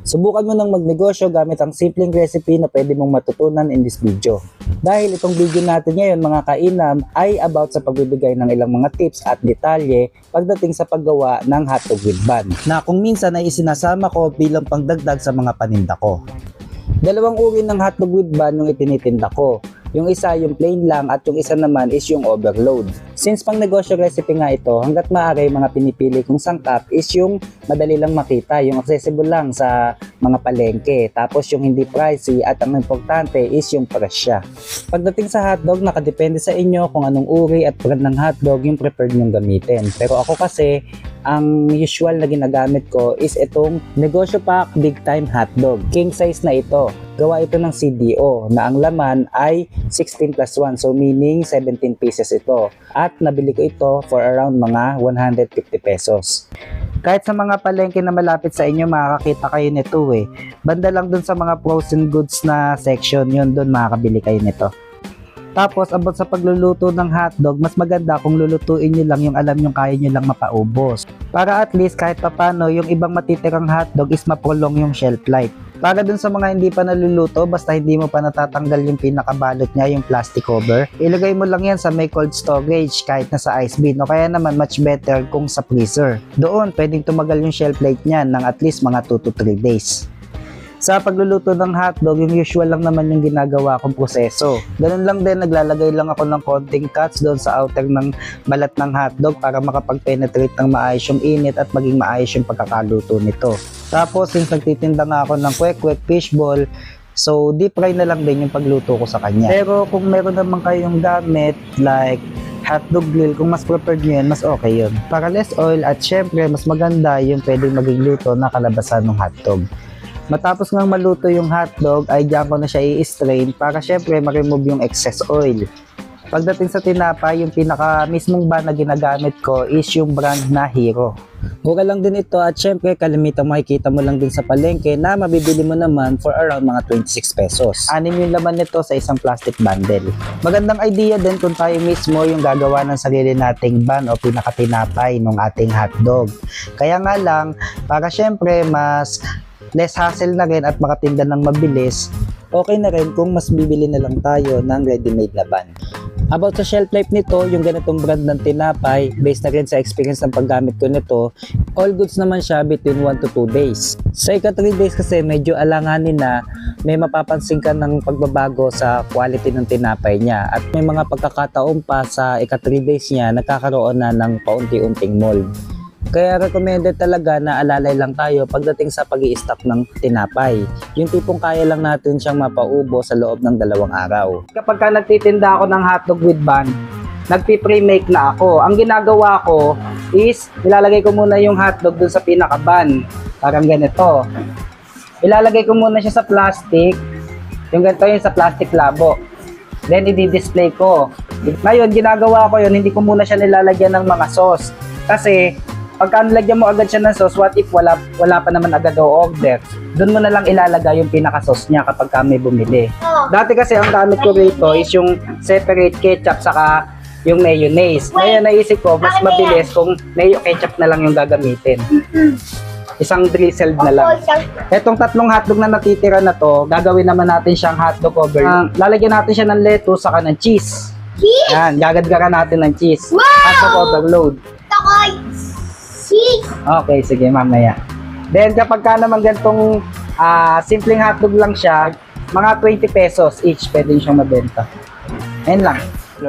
Subukan mo nang magnegosyo gamit ang simpleng recipe na pwede mong matutunan in this video. Dahil itong video natin ngayon mga kainam ay about sa pagbibigay ng ilang mga tips at detalye pagdating sa paggawa ng hotdog with bun na kung minsan ay isinasama ko bilang pangdagdag sa mga paninda ko. Dalawang uri ng hotdog with bun yung itinitinda ko. Yung isa yung plain lang at yung isa naman is yung overload. Since pang negosyo recipe nga ito, hanggat maaari mga pinipili kong sangkap is yung madali lang makita, yung accessible lang sa mga palengke. Tapos yung hindi pricey at ang importante is yung presya. Pagdating sa hotdog, nakadepende sa inyo kung anong uri at brand ng hotdog yung preferred nyong gamitin. Pero ako kasi, ang usual na ginagamit ko is itong Negosyo Pack Big Time Hotdog. King size na ito. Gawa ito ng CDO na ang laman ay 16 plus 1 so meaning 17 pieces ito. At nabili ko ito for around mga 150 pesos. Kahit sa mga palengke na malapit sa inyo, makakakita kayo nito eh. Banda lang dun sa mga frozen goods na section, yun dun makakabili kayo nito. Tapos, about sa pagluluto ng hotdog, mas maganda kung lulutuin nyo lang yung alam nyo kaya nyo lang mapaubos. Para at least kahit papano, yung ibang matitirang hotdog is maprolong yung shelf life. Para dun sa mga hindi pa naluluto, basta hindi mo pa natatanggal yung pinakabalot niya, yung plastic cover, ilagay mo lang yan sa may cold storage kahit na sa ice bin o kaya naman much better kung sa freezer. Doon, pwedeng tumagal yung shelf life niyan ng at least mga 2 to 3 days. Sa pagluluto ng hotdog, yung usual lang naman yung ginagawa kong proseso. Ganun lang din, naglalagay lang ako ng konting cuts doon sa outer ng balat ng hotdog para makapag-penetrate ng maayos yung init at maging maayos yung pagkakaluto nito. Tapos, since nagtitinda nga ako ng kwek-kwek fishball, so deep fry na lang din yung pagluto ko sa kanya. Pero kung meron naman kayong gamit like hotdog grill, kung mas preferred nyo yan, mas okay yun. Para less oil at syempre, mas maganda yung pwedeng maging luto na kalabasan ng hotdog. Matapos ngang maluto yung hotdog, ay diyan ko na siya i-strain para syempre ma-remove yung excess oil. Pagdating sa tinapay, yung pinaka mismong ban na ginagamit ko is yung brand na Hero. Mura lang din ito at syempre kalimitang makikita mo lang din sa palengke na mabibili mo naman for around mga 26 pesos. Anim yung laman nito sa isang plastic bundle. Magandang idea din kung tayo mismo yung gagawa ng sarili nating ban o pinakatinapay ng ating hotdog. Kaya nga lang, para syempre mas less hassle na rin at makatinda ng mabilis, okay na rin kung mas bibili na lang tayo ng ready-made na ban. About sa shelf life nito, yung ganitong brand ng tinapay, based na rin sa experience ng paggamit ko nito, all goods naman siya between 1 to 2 days. Sa ika 3 days kasi medyo alanganin na may mapapansin ka ng pagbabago sa quality ng tinapay niya at may mga pagkakataon pa sa ika 3 days niya nagkakaroon na ng paunti-unting mold. Kaya recommended talaga na alalay lang tayo pagdating sa pag stock ng tinapay. Yung tipong kaya lang natin siyang mapaubo sa loob ng dalawang araw. Kapag ka nagtitinda ako ng hotdog with bun, nagpi-pre-make na ako. Ang ginagawa ko is ilalagay ko muna yung hotdog dun sa pinaka-bun. Parang ganito. Ilalagay ko muna siya sa plastic. Yung ganito yung sa plastic labo. Then, i-display ko. Ngayon, ginagawa ko yun, hindi ko muna siya nilalagyan ng mga sauce. Kasi, pagka nilagyan mo agad siya ng sauce, what if wala, wala pa naman agad o order? Doon mo na lang ilalagay yung pinaka-sauce niya kapag ka may bumili. Dati kasi ang gamit ko rito is yung separate ketchup saka yung mayonnaise. Ngayon naisip ko, mas mabilis kung mayo ketchup na lang yung gagamitin. Isang drizzled na lang. Etong tatlong hotdog na natitira na to, gagawin naman natin siyang hotdog overload. lalagyan natin siya ng lettuce saka ng cheese. Yan, gagadgaran natin ng cheese. Hotdog overload. Okay, sige, mamaya. Then kapag ka naman gantong ah, simpleng hotdog lang siya, mga 20 pesos each pwede siyang mabenta. Ayun lang.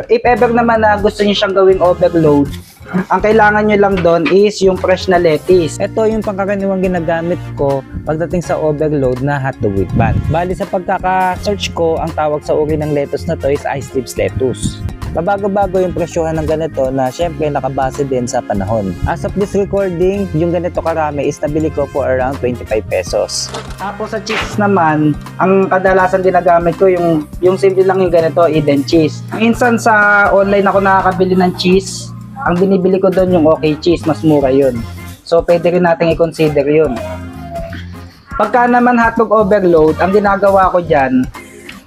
If ever naman na gusto niyo siyang gawing overload, ang kailangan nyo lang doon is yung fresh na lettuce. Ito yung pangkaraniwang ginagamit ko pagdating sa overload na hotdog with bun. Bali sa pagkaka-search ko, ang tawag sa uri ng lettuce na to is ice tips lettuce. Pabago-bago yung presyohan ng ganito na syempre nakabase din sa panahon. As of this recording, yung ganito karami is nabili ko for around 25 pesos. Tapos sa cheese naman, ang kadalasan ginagamit ko yung yung simple lang yung ganito, Eden cheese. Minsan sa online ako nakakabili ng cheese. Ang binibili ko doon yung okay cheese, mas mura yun. So pwede rin natin i-consider yun. Pagka naman hotdog overload, ang ginagawa ko dyan,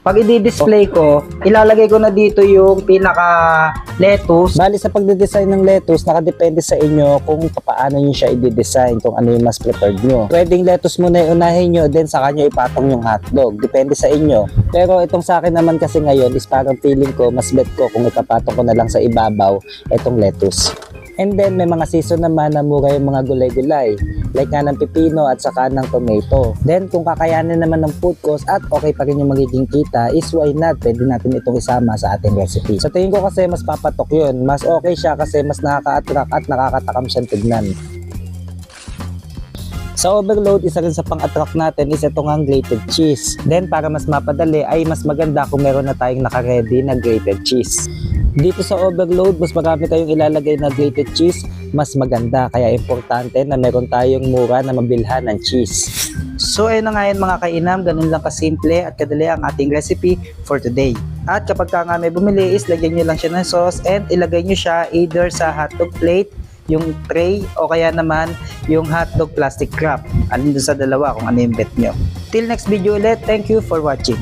Pag i-display ko, ilalagay ko na dito yung pinaka lettuce. Bali sa pagde-design ng lettuce, nakadepende sa inyo kung paano nyo siya i-design, kung ano yung mas preferred nyo. Pwedeng lettuce muna unahin nyo, then saka nyo ipatong yung hotdog. Depende sa inyo. Pero itong sa akin naman kasi ngayon is parang feeling ko, mas bet ko kung ipapatong ko na lang sa ibabaw itong lettuce. And then may mga season naman na mura yung mga gulay-gulay like nga ng pipino at saka ng tomato. Then kung kakayanin naman ng food cost at okay pa rin yung magiging kita is why not pwede natin itong isama sa ating recipe. Sa tingin ko kasi mas papatok yun. Mas okay siya kasi mas nakaka-attract at nakakatakam siyang tignan. Sa overload, isa rin sa pang-attract natin is itong ang grated cheese. Then para mas mapadali ay mas maganda kung meron na tayong naka-ready na grated cheese. Dito sa overload, mas marami kayong ilalagay na grated cheese, mas maganda. Kaya importante na meron tayong mura na mabilhan ng cheese. So ayun na nga yun mga kainam, ganun lang kasimple at kadali ang ating recipe for today. At kapag ka nga may bumili is lagyan nyo lang siya ng sauce and ilagay nyo siya either sa hotdog plate, yung tray o kaya naman yung hotdog plastic wrap. Alin dun sa dalawa kung ano yung bet nyo. Till next video ulit, thank you for watching.